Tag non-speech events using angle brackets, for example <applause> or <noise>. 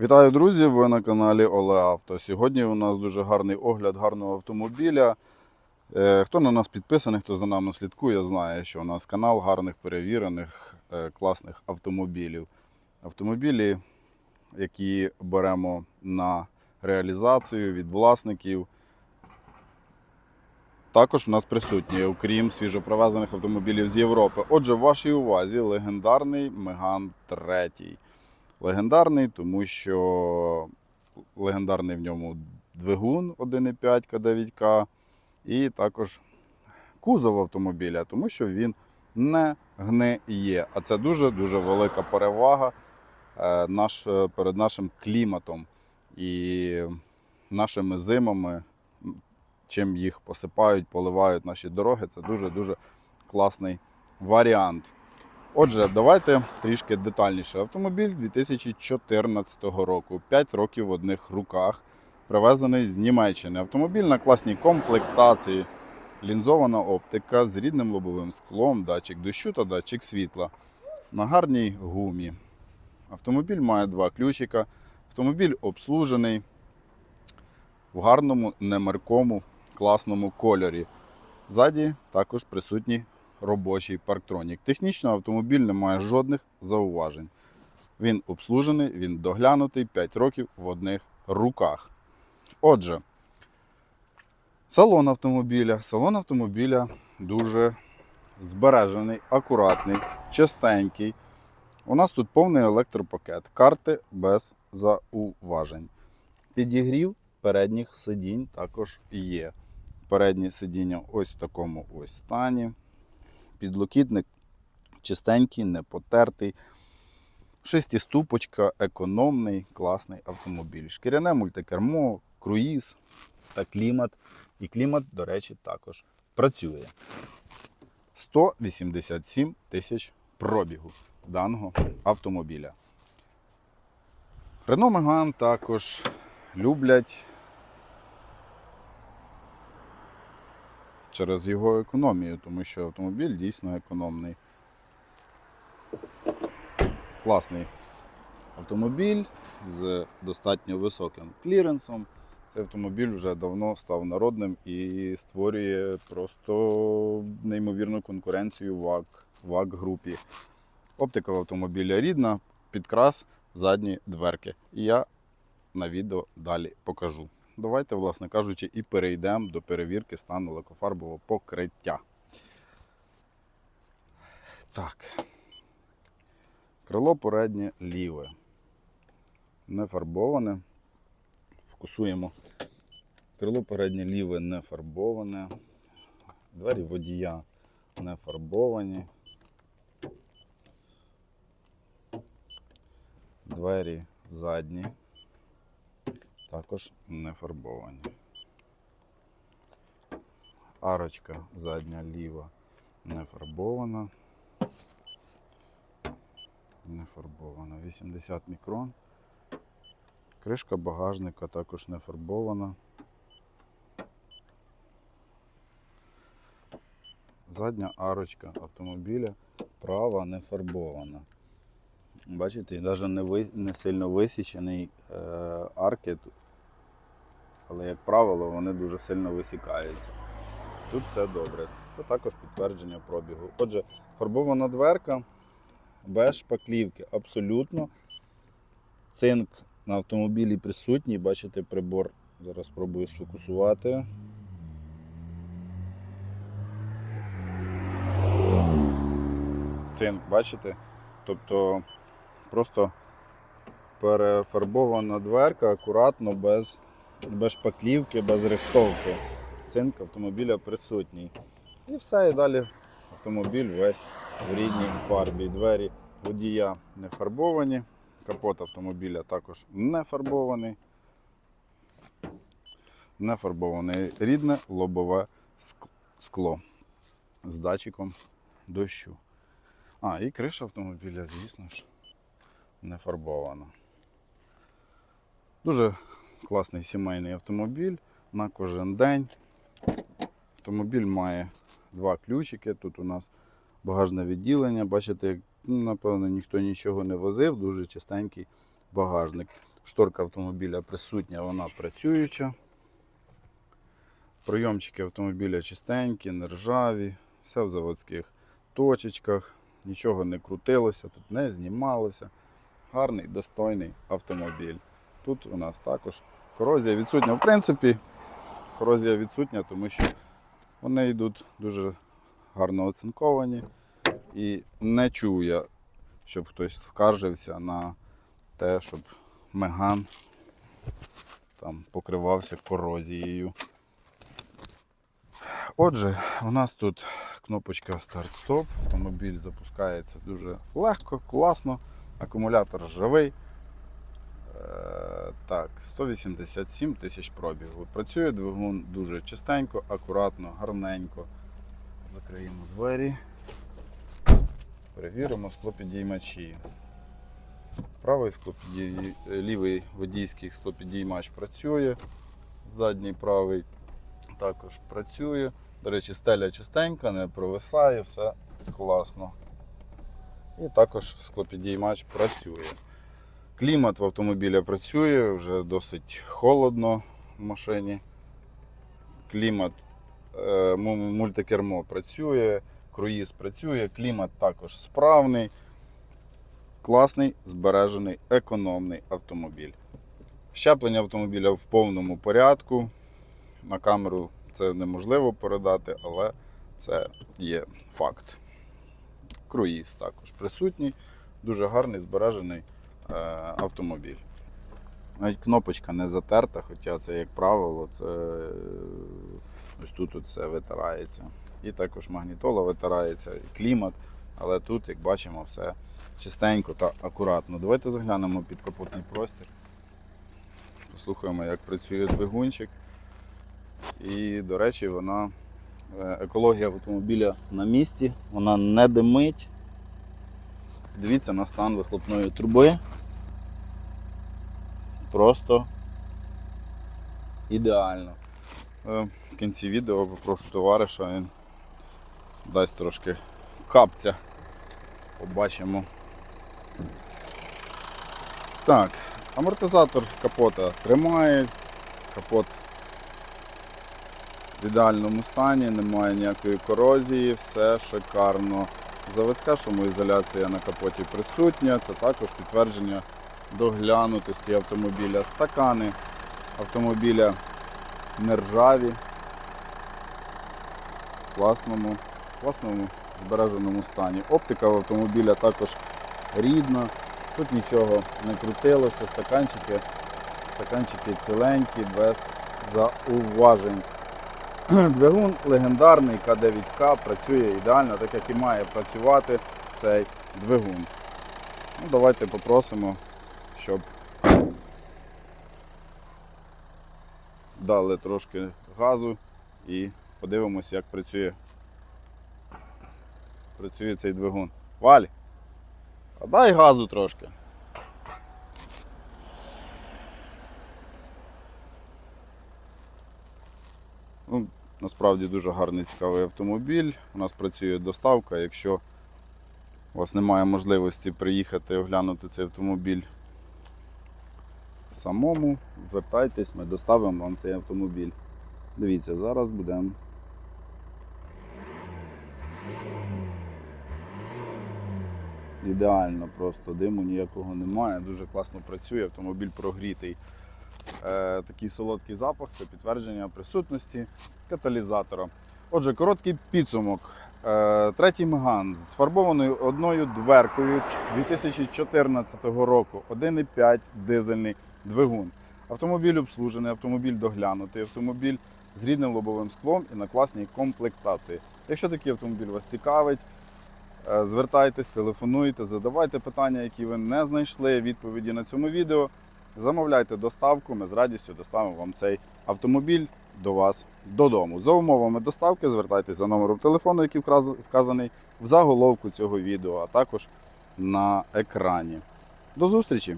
Вітаю, друзі! Ви на каналі Оле Авто. Сьогодні у нас дуже гарний огляд гарного автомобіля. Е, Хто на нас підписаний, хто за нами слідкує, знає, що у нас канал гарних перевірених, е, класних автомобілів. Автомобілі, які беремо на реалізацію від власників. Також у нас присутні, окрім свіжопривезених автомобілів з Європи. Отже, в вашій увазі легендарний Меган 3. Легендарний, тому що легендарний в ньому двигун 1,5 К9К і також кузов автомобіля, тому що він не гниє. А це дуже-дуже велика перевага е, наш, перед нашим кліматом і нашими зимами. Чим їх посипають, поливають наші дороги. Це дуже-дуже класний варіант. Отже, давайте трішки детальніше. Автомобіль 2014 року, 5 років в одних руках, привезений з Німеччини. Автомобіль на класній комплектації, лінзована оптика з рідним лобовим склом, датчик дощу та датчик світла. На гарній гумі. Автомобіль має два ключика. Автомобіль обслужений в гарному, немаркому, класному кольорі. Ззаді також присутній робочий парктронік. Технічно автомобіль не має жодних зауважень. Він обслужений, він доглянутий 5 років в одних руках. Отже, салон автомобіля. Салон автомобіля дуже збережений, акуратний, чистенький. У нас тут повний електропакет, карти без зауважень. Підігрів передніх сидінь також є. Передні сидіння ось в такому ось стані. Підлокітник чистенький, не потертий. Шестиступочка, економний, класний автомобіль. Шкіряне мультикермо, круїз та клімат. І клімат, до речі, також працює. 187 тисяч пробігу даного автомобіля. Renault Megane також люблять через його економію, тому що автомобіль дійсно економний. Класний автомобіль з достатньо високим кліренсом. Цей автомобіль вже давно став народним і створює просто неймовірну конкуренцію ВАГ, ВАГ групі. Оптика в автомобіля рідна, підкрас задні дверки. І я на відео далі покажу. Давайте, власне кажучи, і перейдемо до перевірки стану лакофарбового покриття. Так. Крило переднє ліве. Не фарбоване. Фокусуємо. Крило переднє ліве не фарбоване. Двері водія не фарбовані. Двері задні також не фарбовані. Арочка задня ліва не фарбована. Не фарбована. 80 мікрон. Кришка багажника також не фарбована. Задня арочка автомобіля права не фарбована. Бачите, навіть не, ви, не сильно висічений е, арки, але, як правило, вони дуже сильно висікаються. Тут все добре. Це також підтвердження пробігу. Отже, фарбована дверка без шпаклівки. Абсолютно. Цинк на автомобілі присутній. Бачите, прибор. Зараз спробую сфокусувати. Цинк, бачите? Тобто просто перефарбована дверка акуратно, без, без шпаклівки, без рихтовки. Цинк автомобіля присутній. І все, і далі автомобіль весь в рідній фарбі. Двері водія не фарбовані, капот автомобіля також не фарбований. Не фарбоване рідне лобове скло з датчиком дощу. А, і криша автомобіля, звісно ж, не фарбована. Дуже класний сімейний автомобіль на кожен день. Автомобіль має два ключики. Тут у нас багажне відділення. Бачите, як, ну, напевно, ніхто нічого не возив, дуже чистенький багажник. Шторка автомобіля присутня, вона працююча. Прийомчики автомобіля чистенькі, нержаві, все в заводських точечках, нічого не крутилося, тут не знімалося. Гарний, достойний автомобіль. Тут у нас також корозія відсутня. В принципі, корозія відсутня, тому що вони йдуть дуже гарно оцинковані. І не чую я, щоб хтось скаржився на те, щоб меган там покривався корозією. Отже, у нас тут кнопочка старт-стоп. Автомобіль запускається дуже легко, класно. Акумулятор живий. Е, Так, 187 тисяч пробігу. Працює двигун дуже чистенько, акуратно, гарненько. Закриємо двері. Перевіримо склопідіймачі. Правий склопідій... лівий водійський склопідіймач працює. Задній правий також працює. До речі, стеля чистенька, не провисає, все класно. І також склопідіймач працює. Клімат в автомобілі працює, вже досить холодно в машині. Клімат, е, мультикермо працює, круїз працює, клімат також справний. Класний, збережений, економний автомобіль. Щеплення автомобіля в повному порядку. На камеру це неможливо передати, але це є факт. Круїз також присутній, дуже гарний збережений е, автомобіль. Навіть кнопочка не затерта, хоча це, як правило, це е, ось тут все витирається. І також магнітола витирається, і клімат. Але тут, як бачимо, все чистенько та акуратно. Давайте заглянемо під капотний простір. Послухаємо, як працює двигунчик. І, до речі, вона екологія автомобіля на місці, вона не димить. Дивіться на стан вихлопної труби. Просто ідеально. Е, В кінці відео попрошу товариша, він дасть трошки капця. Побачимо. Так, амортизатор капота тримає, капот в ідеальному стані, немає ніякої корозії, все шикарно. Заводська шумоізоляція на капоті присутня, це також підтвердження доглянутості автомобіля. Стакани автомобіля нержаві, в класному, класному збереженому стані. Оптика автомобіля також рідна, тут нічого не крутилося, стаканчики, стаканчики ціленькі, без зауважень. <clears throat> Двигун легендарний К9К працює ідеально, так як і має працювати цей двигун. Ну, давайте попросимо, щоб дали трошки газу і подивимося, як працює, працює цей двигун. Валь, а дай газу трошки. Ну, насправді дуже гарний цікавий автомобіль. У нас працює доставка. Якщо у вас немає можливості приїхати оглянути цей автомобіль самому, звертайтесь, ми доставимо вам цей автомобіль. Дивіться, зараз будемо. Ідеально просто диму ніякого немає, дуже класно працює, автомобіль прогрітий. Е, такий солодкий запах це підтвердження присутності каталізатора. Отже, короткий підсумок. Е, третій Меган з фарбованою одною дверкою 2014 року. 1,5 дизельний двигун. Автомобіль обслужений, автомобіль доглянутий, автомобіль з рідним лобовим склом і на класній комплектації. Якщо такий автомобіль вас цікавить, е, звертайтесь, телефонуйте, задавайте питання, які ви не знайшли відповіді на цьому відео. Замовляйте доставку, ми з радістю доставимо вам цей автомобіль до вас додому. За умовами доставки звертайтеся за номером телефону, який вказаний в заголовку цього відео, а також на екрані. До зустрічі!